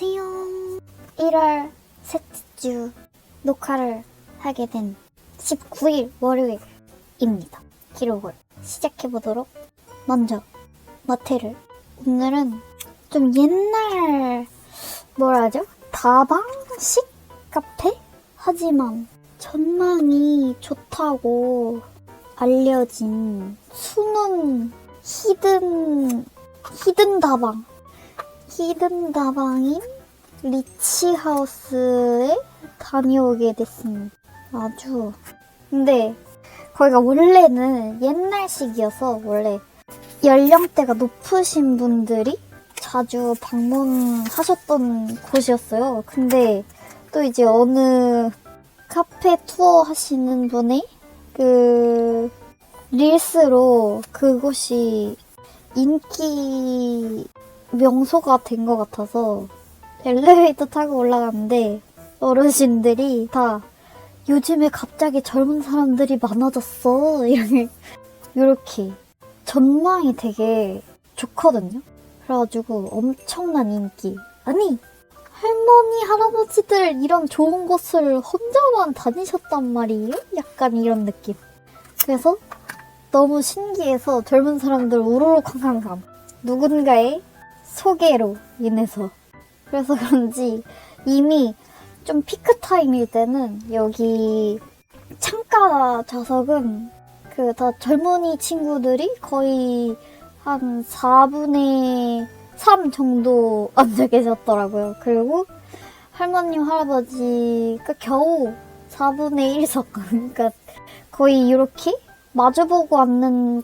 안녕하세요. 1월 셋째 주 녹화를 하게 된 19일 월요일입니다. 기록을 시작해보도록 먼저 마태를 오늘은 좀 옛날 뭐라 하죠? 다방식 카페? 하지만 전망이 좋다고 알려진 숨은 히든 히든 다방 히든 다방인 리치하우스에 다녀오게 됐습니다. 아주 근데 거기가 원래는 옛날식이어서 원래 연령대가 높으신 분들이 자주 방문하셨던 곳이었어요. 근데 또 이제 어느 카페 투어 하시는 분이 그 릴스로 그곳이 인기 명소가 된 것 같아서 엘리베이터 타고 올라갔는데 어르신들이 다 요즘에 갑자기 젊은 사람들이 많아졌어 이렇게 이렇게 전망이 되게 좋거든요. 그래가지고 엄청난 인기. 아니 할머니 할아버지들 이런 좋은 곳을 혼자만 다니셨단 말이에요? 약간 이런 느낌. 그래서 너무 신기해서 젊은 사람들 우르르 쾅쾅감. 누군가의 소개로 인해서. 그래서 그런지 이미 좀 피크 타임일 때는 여기 창가 좌석은 그 다 젊은이 친구들이 거의 한 4분의 3 정도 앉아 계셨더라고요. 그리고 할머님, 할아버지가 겨우 4분의 1석. 그러니까 거의 이렇게 마주보고 앉는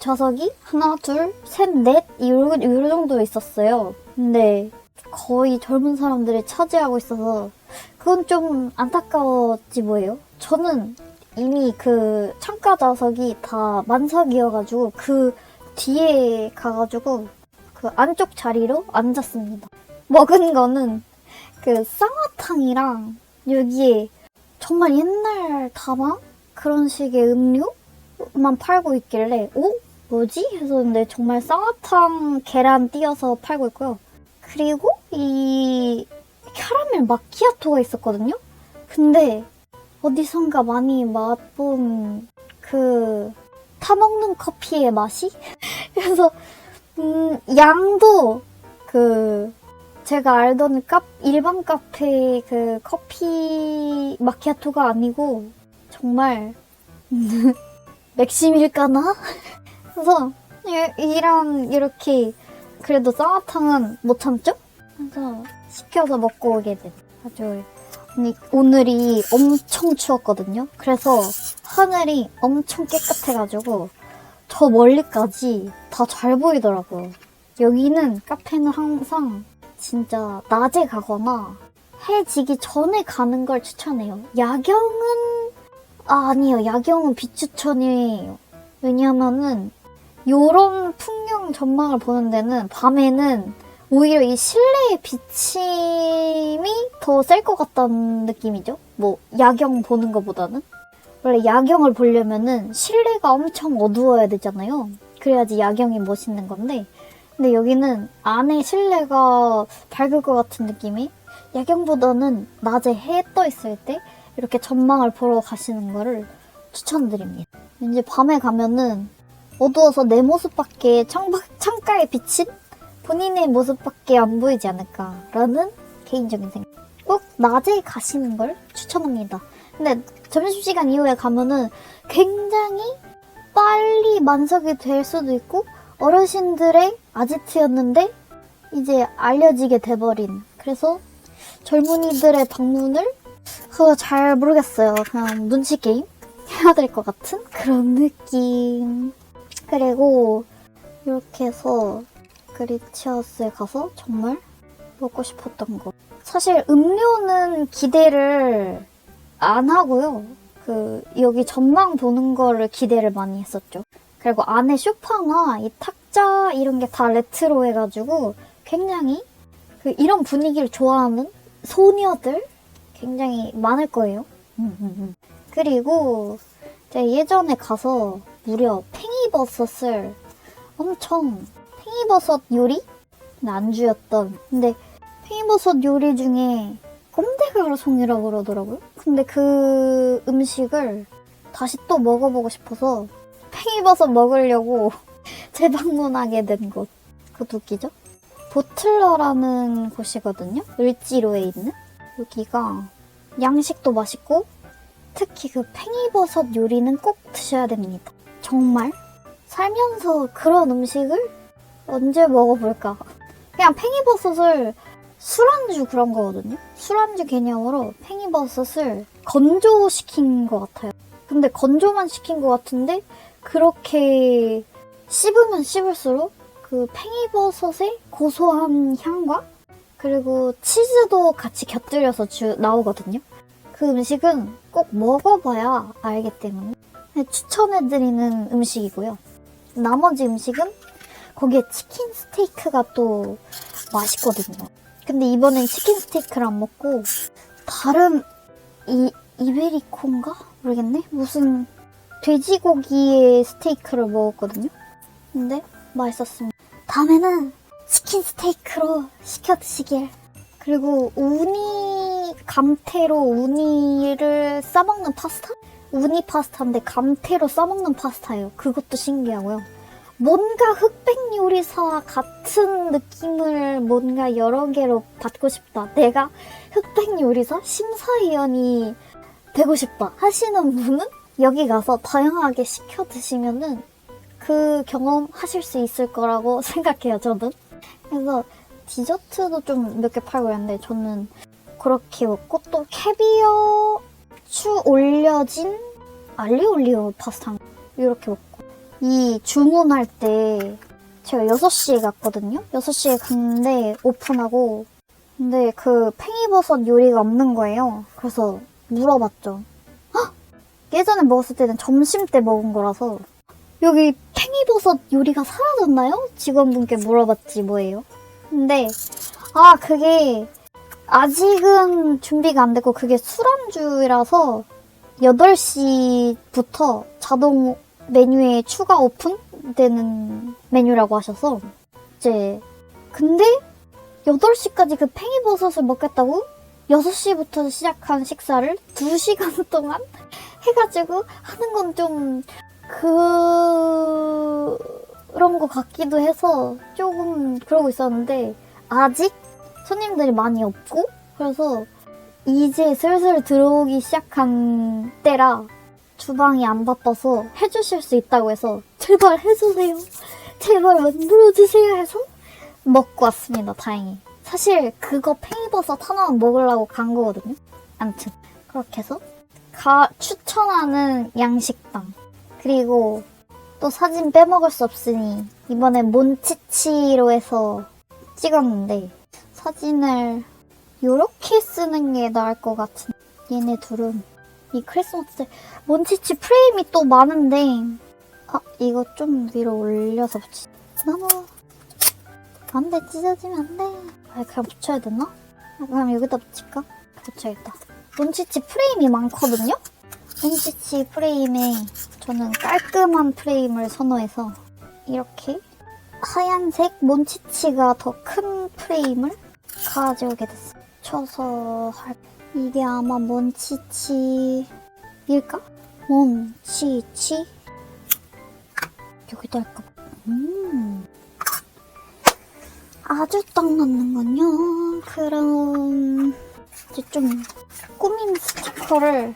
좌석이 하나, 둘, 셋, 넷, 요, 요 정도 있었어요. 근데 거의 젊은 사람들이 차지하고 있어서 그건 좀 안타까웠지 뭐예요. 저는 이미 그 창가 좌석이 다 만석이어가지고 그 뒤에 가가지고 그 안쪽 자리로 앉았습니다. 먹은 거는 그 쌍화탕이랑 여기에 정말 옛날 다방 그런 식의 음료만 팔고 있길래 오 뭐지 했었는데 정말 쌍화탕 계란 띄어서 팔고 있고요. 그리고 이 캐러멜 마키아토가 있었거든요. 근데 어디선가 많이 맛본 그 타먹는 커피의 맛이 그래서 음, 양도 그 제가 알던 카 일반 카페 그 커피 마키아토가 아니고 정말 맥심일까나? 그래서 이- 이랑 이렇게 그래도 쌍화탕은 못 참죠? 그래서 시켜서 먹고 오게 된 아주 오늘이 엄청 추웠거든요. 그래서 하늘이 엄청 깨끗해가지고 저 멀리까지 다 잘 보이더라고요. 여기는 카페는 항상 진짜 낮에 가거나 해 지기 전에 가는 걸 추천해요. 야경은 아, 아니요. 야경은 비추천이에요. 왜냐하면은 요런 풍경 전망을 보는 데는 밤에는 오히려 이 실내의 비침이 더 셀 것 같다는 느낌이죠. 뭐 야경 보는 것보다는 원래 야경을 보려면은 실내가 엄청 어두워야 되잖아요. 그래야지 야경이 멋있는 건데 근데 여기는 안에 실내가 밝을 것 같은 느낌이 야경보다는 낮에 해 떠 있을 때 이렇게 전망을 보러 가시는 거를 추천드립니다. 왠지 밤에 가면은 어두워서 내 모습밖에 창밖, 창가에 비친 본인의 모습밖에 안 보이지 않을까라는 개인적인 생각. 꼭 낮에 가시는 걸 추천합니다. 근데 점심시간 이후에 가면은 굉장히 빨리 만석이 될 수도 있고 어르신들의 아지트였는데 이제 알려지게 돼버린 그래서 젊은이들의 방문을 그거 잘 모르겠어요. 그냥 눈치 게임 해야 될 것 같은 그런 느낌. 그리고 이렇게 해서 그리치하우스에 가서 정말 먹고 싶었던 거. 사실 음료는 기대를 안 하고요. 그 여기 전망 보는 거를 기대를 많이 했었죠. 그리고 안에 쇼파나 이 탁자 이런 게 다 레트로 해가지고 굉장히 그 이런 분위기를 좋아하는 소녀들 굉장히 많을 거예요. 음, 음, 음. 그리고 제가 예전에 가서 무려 팽이버섯을 엄청 팽이버섯 요리 안주였던 근데 팽이버섯 요리 중에 꼼데가루송이라고 그러더라고요. 근데 그 음식을 다시 또 먹어보고 싶어서 팽이버섯 먹으려고 재방문하게 된 곳. 그것도 웃기죠? 보틀러라는 곳이거든요. 을지로에 있는. 여기가 양식도 맛있고 특히 그 팽이버섯 요리는 꼭 드셔야 됩니다. 정말 살면서 그런 음식을 언제 먹어볼까? 그냥 팽이버섯을 술안주 그런 거거든요. 술안주 개념으로 팽이버섯을 건조시킨 것 같아요. 근데 건조만 시킨 것 같은데 그렇게 씹으면 씹을수록 그 팽이버섯의 고소한 향과 그리고 치즈도 같이 곁들여서 주, 나오거든요. 그 음식은 꼭 먹어봐야 알기 때문에 추천해드리는 음식이고요. 나머지 음식은 거기에 치킨 스테이크가 또 맛있거든요. 근데 이번엔 치킨 스테이크를 안 먹고 다른 이 이베리코인가 모르겠네. 무슨 돼지고기의 스테이크를 먹었거든요. 근데 맛있었습니다. 다음에는 치킨 스테이크로 시켜 드시길. 그리고 우니 감태로 우니를 싸먹는 파스타? 우니 파스타인데 감태로 싸먹는 파스타예요. 그것도 신기하고요. 뭔가 흑백 요리사와 같은 느낌을 뭔가 여러 개로 받고 싶다. 내가 흑백 요리사 심사위원이 되고 싶다 하시는 분은 여기 가서 다양하게 시켜 드시면은 그 경험 하실 수 있을 거라고 생각해요, 저는. 그래서 디저트도 좀 몇 개 팔고 있는데 저는 그렇게 먹고 또 캐비어 추 올려진 알리올리오 파스타 이렇게 먹고 이 주문할 때 제가 6시에 갔거든요. 6시에 갔는데 오픈하고 근데 그 팽이버섯 요리가 없는 거예요. 그래서 물어봤죠. 헉! 예전에 먹었을 때는 점심 때 먹은 거라서 여기 팽이버섯 요리가 사라졌나요? 직원분께 물어봤지 뭐예요. 근데 아 그게 아직은 준비가 안 됐고 그게 술안주라서 8시부터 자동 메뉴에 추가 오픈되는 메뉴라고 하셔서 이제 근데 8시까지 그 팽이버섯을 먹겠다고 6시부터 시작한 식사를 2시간 동안 해가지고 하는 건 좀 그런 것 같기도 해서 조금 그러고 있었는데 아직 손님들이 많이 없고 그래서 이제 슬슬 들어오기 시작한 때라 주방이 안 바빠서 해주실 수 있다고 해서 제발 해주세요. 제발 만들어주세요 해서 먹고 왔습니다. 다행히. 사실 그거 팽이버섯 하나만 먹으려고 간 거거든요. 암튼 그렇게 해서 가, 추천하는 양식당 그리고 또 사진 빼먹을 수 없으니 이번에 몬치치로 해서 찍었는데 사진을 이렇게 쓰는 게 나을 것 같은 얘네 둘은 이 크리스마스 때 몬치치 프레임이 또 많은데 아 이거 좀 위로 올려서 붙이 너무 안돼 찢어지면 안돼 아 그냥 붙여야 되나? 아, 그럼 여기다 붙일까? 붙여야겠다 몬치치 프레임이 많거든요? 몬치치 프레임에 저는 깔끔한 프레임을 선호해서 이렇게 하얀색 몬치치가 더 큰 프레임을 가져오게 됐어요. 쳐서 할 이게 아마 몬치치일까? 몬치치 여기다 할까? 음 아주 딱 맞는군요. 그럼 이제 좀 꾸민 스티커를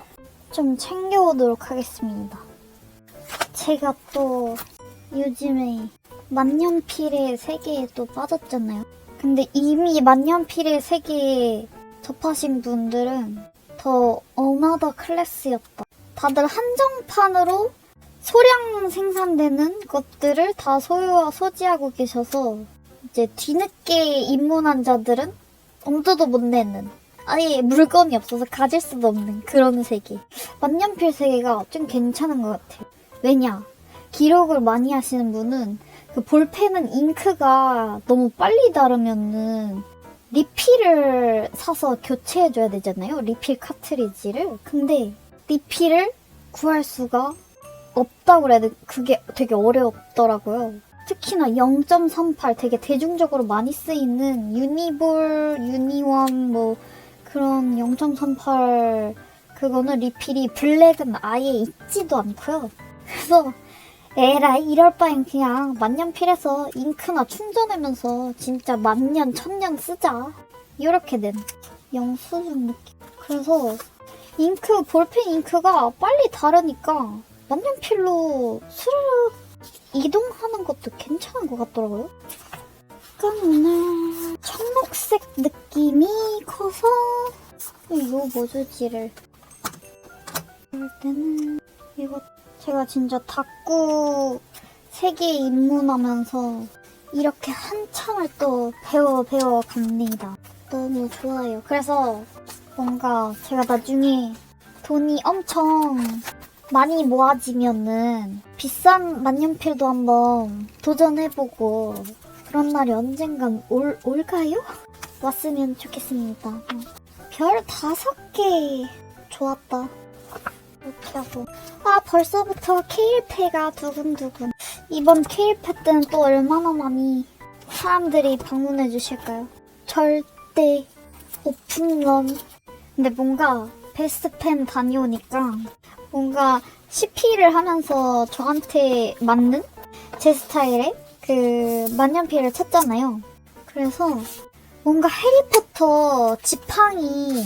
좀 챙겨오도록 하겠습니다. 제가 또 요즘에 만년필의 세계에 또 빠졌잖아요. 근데 이미 만년필의 세계에 접하신 분들은 더 어나더 클래스였다. 다들 한정판으로 소량 생산되는 것들을 다 소유와 소지하고 계셔서 이제 뒤늦게 입문한 자들은 엄두도 못 내는 아예 물건이 없어서 가질 수도 없는 그런 세계. 만년필 세계가 좀 괜찮은 것 같아요. 왜냐? 기록을 많이 하시는 분은 그 볼펜은 잉크가 너무 빨리 다르면은 리필을 사서 교체해줘야 되잖아요. 리필 카트리지를. 근데 리필을 구할 수가 없다고 그래야 돼. 그게 되게 어렵더라고요. 특히나 0.38 되게 대중적으로 많이 쓰이는 유니볼, 유니원 뭐 그런 0.38 그거는 리필이 블랙은 아예 있지도 않고요. 그래서 에라이 이럴 바엔 그냥 만년필에서 잉크나 충전하면서 진짜 만년 천년 쓰자. 이렇게 된 영수증 느낌. 그래서 잉크 볼펜 잉크가 빨리 다르니까 만년필로 스르륵 이동하는 것도 괜찮은 것 같더라고요. 약간 오늘 청록색 느낌이 커서 이거 뭐 주지를 그럴 때는 이거 제가 진짜 닭구 세계에 입문하면서 이렇게 한참을 또 배워 배워 갑니다. 너무 좋아요. 그래서 뭔가 제가 나중에 돈이 엄청 많이 모아지면은 비싼 만년필도 한번 도전해보고 그런 날이 언젠간 올, 올까요? 왔으면 좋겠습니다. 어. 별 다섯 개 좋았다. 하고 아 벌써부터 케일패가 두근두근 이번 케일패 때는 또 얼마나 많이 사람들이 방문해 주실까요? 절대 오픈런 근데 뭔가 베스트펜 다녀오니까 뭔가 CP를 하면서 저한테 맞는 제 스타일의 그 만년필을 찾잖아요. 그래서 뭔가 해리포터 지팡이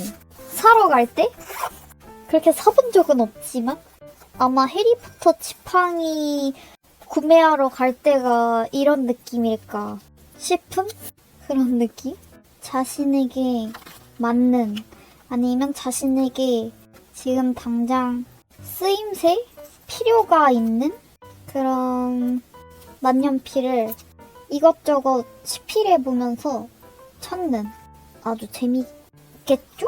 사러 갈 때 그렇게 사본 적은 없지만 아마 해리포터 지팡이 구매하러 갈 때가 이런 느낌일까 싶은 그런 느낌? 자신에게 맞는 아니면 자신에게 지금 당장 쓰임새 필요가 있는 그런 만년필을 이것저것 치필해 보면서 찾는 아주 재밌겠죠?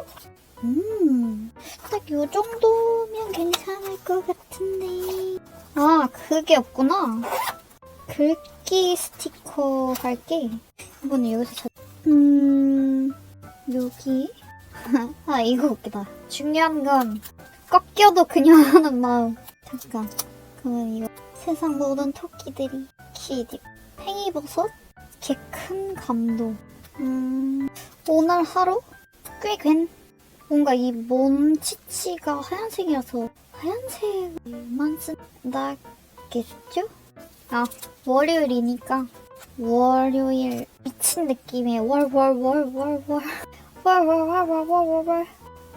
음, 딱 요 정도면 괜찮을 것 같은데. 아, 그게 없구나. 글귀 스티커 할게. 이번에 여기서 찾, 음, 여기. 아, 이거 웃기다. 중요한 건 꺾여도 그냥 하는 마음. 잠깐. 그러면 이거. 세상 모든 토끼들이 키디. 팽이버섯? 개 큰 감동. 음, 오늘 하루? 꽤 괜. 뭔가 이 몸치치가 하얀색이라서 하얀색만 쓴다겠죠? 아, 월요일이니까 월요일 미친 느낌의 월 월 월 월 월 월 월 월 월 월 월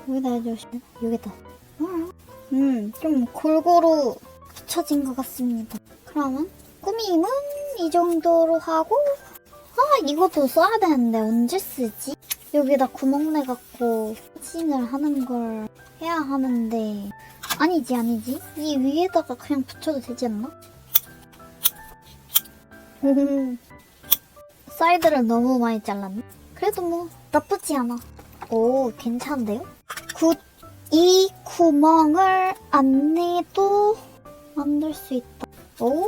여기다 해주시면 여기다 음, 좀 골고루 붙여진 것 같습니다. 그러면 꾸밈은 이 정도로 하고 아 이것도 써야 되는데 언제 쓰지? 여기다 구멍 내갖고 사진을 하는 걸 해야 하는데 아니지 아니지 이 위에다가 그냥 붙여도 되지 않나? 사이드를 너무 많이 잘랐네 그래도 뭐 나쁘지 않아 오 괜찮은데요? 굿. 이 구멍을 안 내도 만들 수 있다 오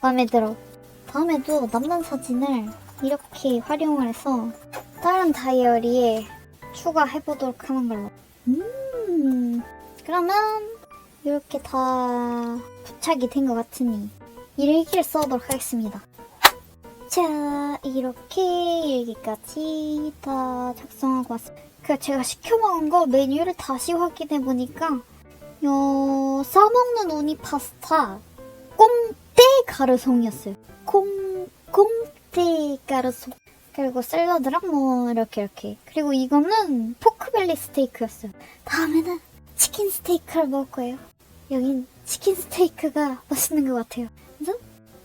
마음에 들어 다음에도 남는 사진을 이렇게 활용을 해서 다른 다이어리에 추가해보도록 하는 걸로. 음, 그러면 이렇게 다 부착이 된 것 같으니 일기를 써보도록 하겠습니다. 자, 이렇게 일기까지 다 작성하고 왔습니다. 그 제가 시켜 먹은 거 메뉴를 다시 확인해 보니까 요 싸먹는 우니 파스타 꼼떼 가르송이었어요. 콩, 꼼떼 가르송. 그리고 샐러드랑 뭐 이렇게 이렇게. 그리고 이거는 포크벨리 스테이크였어요. 다음에는 치킨 스테이크를 먹을 거예요. 여긴 치킨 스테이크가 맛있는 것 같아요. 그래서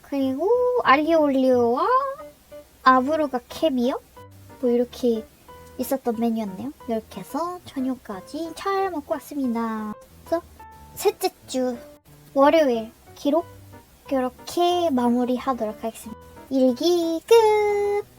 그리고 알리올리오와 아브로가 캐비어 뭐 이렇게 있었던 메뉴였네요. 이렇게 해서 저녁까지 잘 먹고 왔습니다. 그래서 셋째 주 월요일 기록 이렇게 마무리하도록 하겠습니다. 일기 끝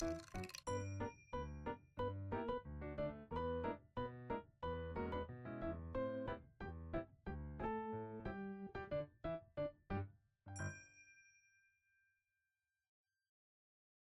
Música